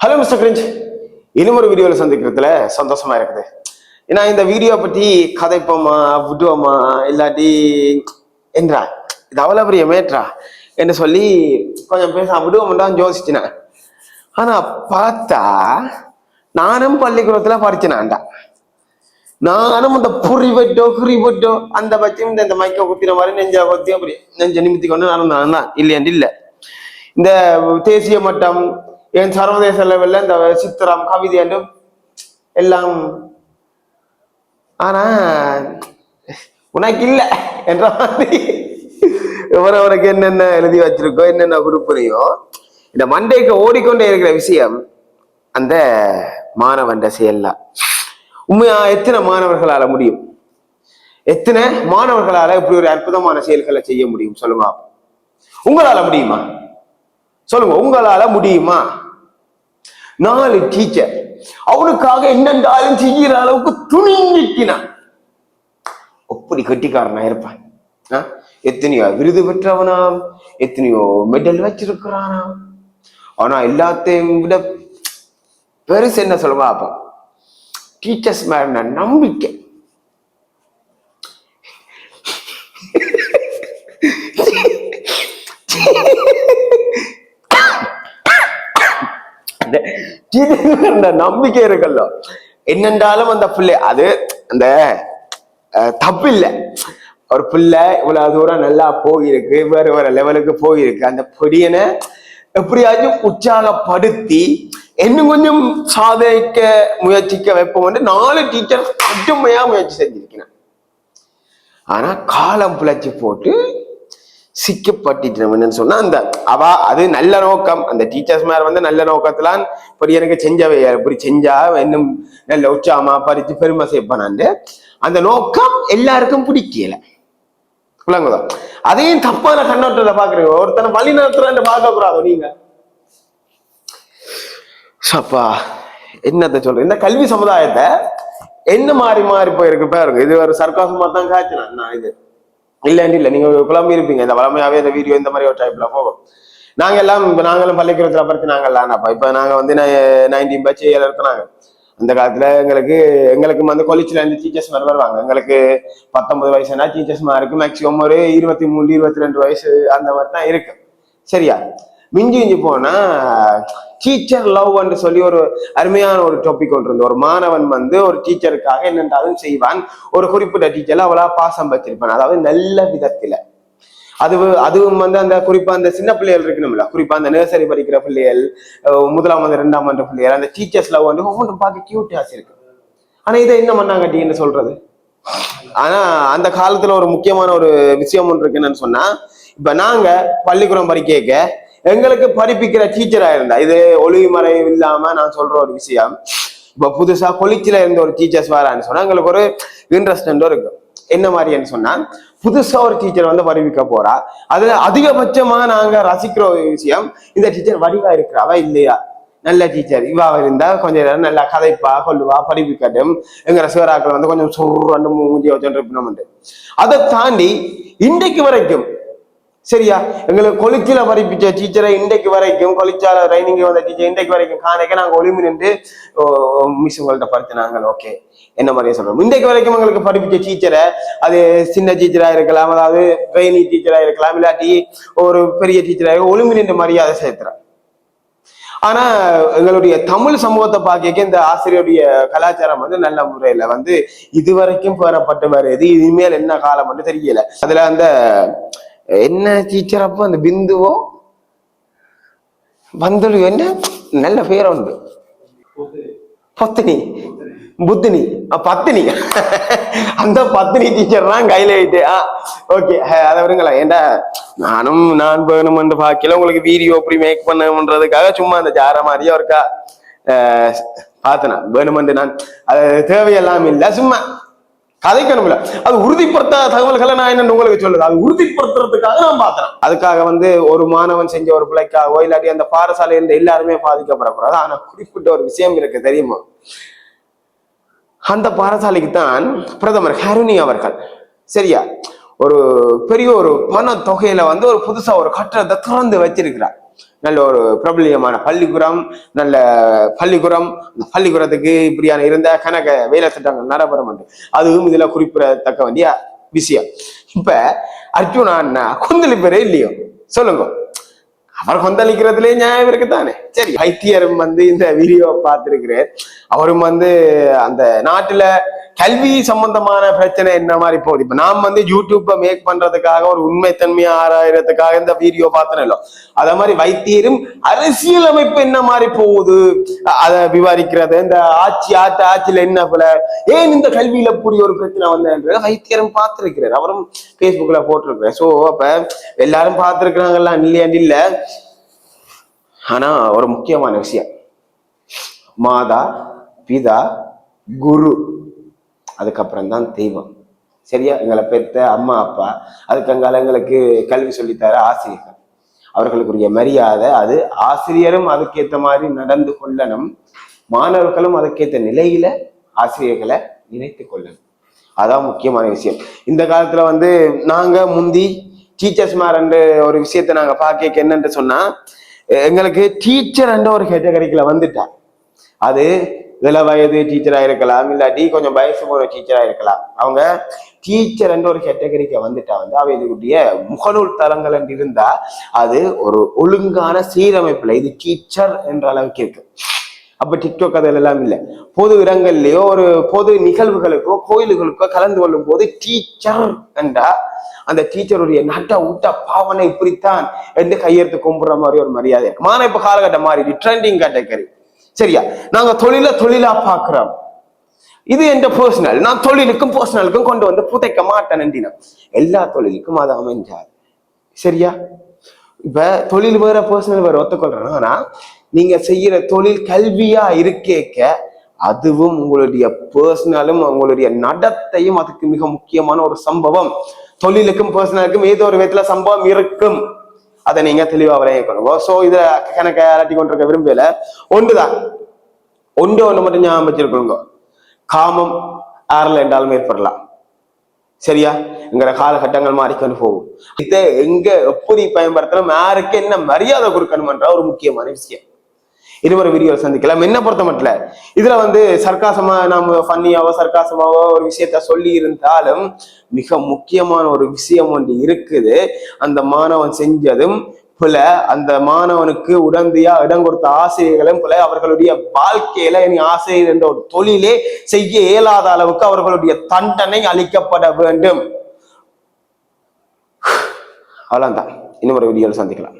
Hello mister cringe இன்னும் ஒரு வீடியோவில் சந்திக்கிறதுல சந்தோஷமா இருக்குது. ஏன்னா இந்த வீடியோ பற்றி கதைப்போமா விடுவோமா இல்லாட்டி என்றா? இது அவ்வளோ பெரிய மேட்ரா என்று சொல்லி கொஞ்சம் பேச விடுவோம் தான் யோசிச்சினேன். ஆனால் பார்த்தா நானும் பள்ளிக்கூடத்தில் படிச்சினான்டா நானும் அந்த புரிவட்டோ குறிவட்டோ அந்த பற்றியும் இந்த இந்த மைக்க குத்தின மாதிரி நெஞ்ச குத்தி அப்படி நெஞ்ச நிமித்தி கொண்டு நானும் நான் தான் இல்லையாண்டு இல்லை. இந்த தேசிய மட்டம் என் சர்வதேச லெவல்ல இந்த சித்திரம் கவிதை என்றும் எல்லாம். ஆனா உனக்கு இல்லை என்ற மாதிரி. எவரவருக்கு என்னென்ன எழுதி வச்சிருக்கோ என்னென்ன குறிப்புறையோ இந்த மண்டைக்கு ஓடிக்கொண்டே இருக்கிற விஷயம் அந்த மாணவன் செயல்லாம் உண்மையா எத்தனை மாணவர்களால முடியும்? எத்தனை மாணவர்களால இப்படி ஒரு அற்புதமான செயல்களை செய்ய முடியும்? சொல்லுங்க. உங்களால முடியுமா? சொல்லுங்க உங்களால முடியுமா? நாலு டீச்சர் அவனுக்காக என்னென்றாலும் செய்கிற அளவுக்கு துணிஞ்சிக்கினான் அப்படி கட்டிக்காரனா இருப்பான். ஆ? எத்தனையோ விருது பெற்றவனாம் எத்தனையோ மெடல் வச்சிருக்கிறானாம். ஆனா எல்லாத்தையும் விட பெருசு என்ன சொல்லுவா அப்போ? டீச்சர்ஸ் மேல நம்பிக்கை. அந்த நம்பிக்கை இருக்குல்ல. என்னென்றாலும் அந்த பிள்ளை அது அந்த தப்பு இல்லை ஒரு பிள்ளை இவ்வளவு தூரம் நல்லா போயிருக்கு வேற வேற லெவலுக்கு போயிருக்கு. அந்த பொடியனை எப்படியாச்சும் உற்சாகப்படுத்தி இன்னும் கொஞ்சம் சாதிக்க முயற்சிக்க வைப்போம் வந்து நாலு டீச்சர் கடுமையா முயற்சி செஞ்சிருக்கிறேன். ஆனா காலம் பிழைச்சி போட்டு சிக்கப்பட்டுட்டு சொன்னா அந்த அவ அது நல்ல நோக்கம். அந்த டீச்சர்ஸ் மேல வந்து நல்ல நோக்கத்திலான் இப்படி எனக்கு செஞ்சவை இப்படி செஞ்சா இன்னும் நல்ல உற்சாகமா பறிச்சு பெருமை செய்ப்பானாண்டு அந்த நோக்கம் எல்லாருக்கும் பிடிக்கல. விளங்குதா அதையும் தப்பான கண்ணோட்டத்தை பாக்குறீங்க. ஒருத்தனை வழி நடத்துறான்னு பார்க்க கூடாது நீங்க. சப்பா என்னத்த சொல்றேன் இந்த கல்வி சமுதாயத்தை என்ன மாறி மாறி போயிருக்கு பாருங்க. இது ஒரு சர்க்காசமா தான் காய்ச்சினா நான் இது இல்லை இல்லை நீங்கள் குழம்பு இருப்பீங்க. இந்த வளமையாகவே இந்த வீடியோ இந்த மாதிரி ஒரு டைப்ல போகும் நாங்கள் எல்லாம் இப்போ நாங்களும் பள்ளிக்கூடத்தில் படிச்சு நாங்கள் எல்லாம் இப்போ நாங்கள் வந்து நைன்டீன் பச்சு எழுத்துனாங்க அந்த காலத்தில் எங்களுக்கு எங்களுக்கு வந்து கொலிச்சில இருந்து டீச்சர்ஸ் மாதிரி வருவாங்க. எங்களுக்கு பத்தொன்பது வயசுனா டீச்சர்ஸ் மாதிரி இருக்கு மேக்சிமம் ஒரு இருபத்தி மூணு இருபத்தி ரெண்டு வயசு அந்த மாதிரி தான் இருக்கு. சரியா? மிஞ்சி மிஞ்சி போனால் டீச்சர் லவ்ன்னு சொல்லி ஒரு அருமையான ஒரு டாபிக் ஒன்று இருந்தது. ஒரு மாணவன் வந்து ஒரு டீச்சருக்காக என்னென்றாலும் செய்வான். ஒரு குறிப்பிட்ட டீச்சர்ல அவளா பாசம் வச்சிருப்பான். அதாவது நல்ல விதத்துல. அது அதுவும் வந்து அந்த குறிப்பா அந்த சின்ன பிள்ளைகள் இருக்கணும்ல. குறிப்பா அந்த நர்சரி படிக்கிற பிள்ளைகள் முதலாம் வந்து ரெண்டாம் ஆண்டு பிள்ளைகள் அந்த டீச்சர்ஸ் லவ் வந்து ஒவ்வொன்றும் பார்க்க கியூட்டாஸ் இருக்கு ஆனா இதை என்ன பண்ணாங்க பண்ணாங்கட்டின்னு சொல்றது? ஆனா அந்த காலத்துல ஒரு முக்கியமான ஒரு விஷயம் ஒன்று இருக்கு என்னன்னு சொன்னா இப்ப நாங்க பள்ளிக்கூடம் படிக்க எங்களுக்கு படிப்பிக்கிற டீச்சரா இருந்தா இது ஒளிமறை இல்லாம நான் சொல்ற ஒரு விஷயம். இப்ப புதுசா கொலிச்சில இருந்த ஒரு டீச்சர்ஸ் வரான்னு சொன்னா எங்களுக்கு ஒரு இன்ட்ரெஸ்ட் இருக்கு. என்ன மாதிரின்னு சொன்னா புதுசா ஒரு டீச்சர் வந்து வருவிக்க போறா. அதுல அதிகபட்சமா நாங்க ரசிக்கிற ஒரு விஷயம் இந்த டீச்சர் வடிவா இருக்கிறாவா இல்லையா? நல்ல டீச்சர் இவா இருந்தா கொஞ்சம் நேரம் நல்லா கதைப்பா கொள்ளுவா படிப்பிக்கட்டும் எங்க சிவராக்கள் வந்து கொஞ்சம் சுருண்டு மூஞ்சி வச்சுட்டு அதை தாண்டி இன்றைக்கு வரைக்கும் சரியா? எங்களுக்கு கொலிச்சில படிப்பிச்ச டீச்சரை இன்றைக்கு வரைக்கும் கொலிச்சால ட்ரைனிங் வந்த டீச்சர் இன்றைக்கு வரைக்கும் காணைக்க நாங்கள் ஒளிமி நின்று மிஸ் உங்கள்ட்ட படிச்சினாங்க ஓகே என்ன மாதிரியே சொல்றோம் இன்றைக்கு வரைக்கும் எங்களுக்கு படிப்பிச்ச டீச்சரை அது சின்ன டீச்சராக இருக்கலாம் அதாவது ட்ரைனிங் டீச்சராக இருக்கலாம் இல்லாட்டி ஒரு பெரிய டீச்சராக ஒளிமி நின்று மரியாதை சேர்த்துறேன் ஆனா எங்களுடைய தமிழ் சமூகத்தை பார்க்க இந்த ஆசிரியருடைய கலாச்சாரம் வந்து நல்ல முறையில வந்து இதுவரைக்கும் பெறப்பட்டு வருது இனிமேல் என்ன காலம் வந்து தெரியல. அதுல அந்த என்ன டீச்சர் அப்போ அந்த பிந்துவோ? பந்தலு என்ன? நல்ல பேர் உண்டு. பத்தினி. புத்தினி. பத்தினி. அந்த பத்தினி டீச்சர் தான் கையில ஆயிட்டு ஆ ஓகே அதை விடுங்களேன். ஏண்டா நானும் நான் வேணுமென்று பார்க்கல உங்களுக்கு வீடியோ அப்படி மேக் பண்ணணுன்றதுக்காக சும்மா அந்த ஜார மாதிரியா இருக்கா? பார்த்தனா வேணுமென்று நான் அது தேவையெல்லாம் இல்லை. சும்மா கதைக்கணும்ல. அது உறுதிப்படுத்த தகவல்களை நான் என்ன உங்களுக்கு சொல்லுது. அது உறுதிப்படுத்துறதுக்காக நான் பாக்குறேன் அதுக்காக வந்து ஒரு மாணவன் செஞ்ச ஒரு பிள்ளைக்காகவோ இல்லாட்டி அந்த பாடசாலையில் எல்லாருமே பாதிக்கப்படக்கூடாது. ஆனா குறிப்பிட்ட ஒரு விஷயம் இருக்கு தெரியுமா? அந்த பாடசாலைக்கு தான் பிரதமர் ஹருணி அவர்கள் சரியா? ஒரு பெரிய ஒரு பண தொகையில வந்து ஒரு புதுசா ஒரு கட்டடத்தை திறந்து வச்சிருக்கிறார். நல்ல ஒரு பிரபலியமான பள்ளிக்கூடம் நல்ல பள்ளிக்கூடம் அந்த பள்ளிக்கூடத்துக்கு இப்படியான இருந்த கணக்க வேலை திட்டங்கள் நடைபெறும் அதுவும் இதுல குறிப்பிடத்தக்க வேண்டிய? விஷயம். இப்ப அர்ஜுனா கொந்தளிப்பரே இல்லையோ? சொல்லுங்க. அவர் கொந்தளிக்கிறதுலே நியாயம் இருக்குதானே? சரி. வைத்தியரும் வந்து இந்த வீடியோ பார்த்திருக்கிறார். அவரும் வந்து அந்த நாட்டுல கல்வி சம்பந்தமான பிரச்சனை என்ன மாதிரி போகுது? இப்ப நாம் வந்து யூடியூப்பை மேக் பண்றதுக்காக ஒரு உண்மைத்தன்மையை ஆராயறதுக்காக இந்த வீடியோ பார்த்தனோ அத மாதிரி வைத்தியரும் அரசியலமைப்பு என்ன மாதிரி போகுது? அதை விவாதிக்கிறது இந்த ஆட்சி ஆட்ட ஆட்சியில என்ன போல? ஏன் இந்த கல்வியில இப்படி ஒரு பிரச்சனை வந்தது வைத்தியரும் பார்த்திருக்கிறார். அவரும் பேஸ்புக்ல போட்டிருக்கிறார். சோ அப்ப எல்லாரும் பார்த்திருக்கிறாங்கல்ல இல்லையாண்டு இல்ல? ஆனா ஒரு முக்கியமான விஷயம். மாதா பிதா குரு. அதுக்கப்புறம் தான் தெய்வம். சரியா? எங்களை பெற்ற அம்மா அப்பா அதுக்கு அங்கால எங்களுக்கு கல்வி சொல்லித்தர ஆசிரியர்கள். அவர்களுக்குரிய மரியாதை அது ஆசிரியரும் அதுக்கேற்ற மாதிரி நடந்து கொள்ளணும். மாணவர்களும் அதுக்கேற்ற நிலையில ஆசிரியர்களை நினைத்து கொள்ளணும். அதான் முக்கியமான விஷயம். இந்த காலத்துல வந்து நாங்க முந்தி டீச்சர்ஸ் மாரண்டு ஒரு விஷயத்தை நாங்க பார்க்க என்னன்னு சொன்னா எங்களுக்கு டீச்சர் என்ற ஒரு கேட்டகரிக்குள்ள வந்துட்டா அது இதில் வயது டீச்சரா இருக்கலாம் இல்லாட்டி கொஞ்சம் வயசு போகிற டீச்சரா இருக்கலாம். அவங்க டீச்சர் என்ற ஒரு கேட்டகரிக்கு வந்துட்டா வந்து அவைகளுடைய முகநூல் தளங்கள் என்று இருந்தா அது ஒரு ஒழுங்கான சீரமைப்பில் இது டீச்சர் என்ற அளவுக்கு இருக்கு. அப்ப டிக்டாக் அதில் எல்லாம் இல்லை. பொது இடங்கள்லையோ ஒரு பொது நிகழ்வுகளுக்கோ கோயில்களுக்கோ கலந்து கொள்ளும் போது டீச்சர் என்றா அந்த டீச்சருடைய நட்ட ஊட்ட பாவனை இப்படித்தான் என்று கையெழுத்து கும்பிடுற மாதிரி ஒரு மரியாதை இருக்கு. மாற காலகட்டம் மாறி ட்ரெண்டிங் கேட்டகரி சரியா? நாங்க தொழில தொழிலா பாக்குறோம் இது எந்த பர்சனல் நான் தொழிலுக்கும் பர்சனலுக்கும் கொண்டு வந்து புதைக்க மாட்டேன் நன்றினம் எல்லா தொழிலுக்கும் அது அமைஞ்சாது சரியா? இப்ப தொழில் வேற பர்சனல் வேற ஒத்துக்கொள்றேன். ஆனா நீங்க செய்யற தொழில் கல்வியா இருக்கேக்க அதுவும் உங்களுடைய பர்சனலும் உங்களுடைய நடத்தையும் அதுக்கு மிக முக்கியமான ஒரு சம்பவம். தொழிலுக்கும் பர்சனலுக்கும் ஏதோ ஒரு விதத்துல சம்பவம் இருக்கும். அதை நீங்க தெளிவா விளையக்கணும் சோ இத கணக்கை அலட்டி கொண்டிருக்க விரும்பல. ஒன்றுதான். ஒன்று ஒன்று மட்டும் ஞாபகம் வச்சிருக்கணுங்க. காமம் ஆறல என்றாலும் ஏற்படலாம் சரியா? எங்கிற காலகட்டங்கள் மாறிக்கொண்டு போகும். இதை எங்க எப்படி பயன்படுத்தணும்? யாருக்கு என்ன மரியாதை கொடுக்கணும்ன்ற ஒரு முக்கியமான விஷயம். இதுவரை வீடியோ சந்திக்கலாம். என்ன பொறுத்த மட்டும் இதுல வந்து சர்க்காசமா நாம ஃபன்னியாவோ சர்க்காசமாவோ ஒரு விஷயத்த சொல்லி இருந்தாலும் மிக முக்கியமான ஒரு விஷயம் ஒன்று இருக்குது. அந்த மாணவன் செஞ்சதும் புல அந்த மாணவனுக்கு உடந்தையா இடம் கொடுத்த ஆசிரியர்களும் புல அவர்களுடைய வாழ்க்கையில இனி ஆசிரியர் என்ற ஒரு தொழிலே செய்ய இயலாத அளவுக்கு அவர்களுடைய தண்டனை அளிக்கப்பட வேண்டும். அவ்வளவுதான். இன்னும் ஒரு வீடியோவில் சந்திக்கலாம்.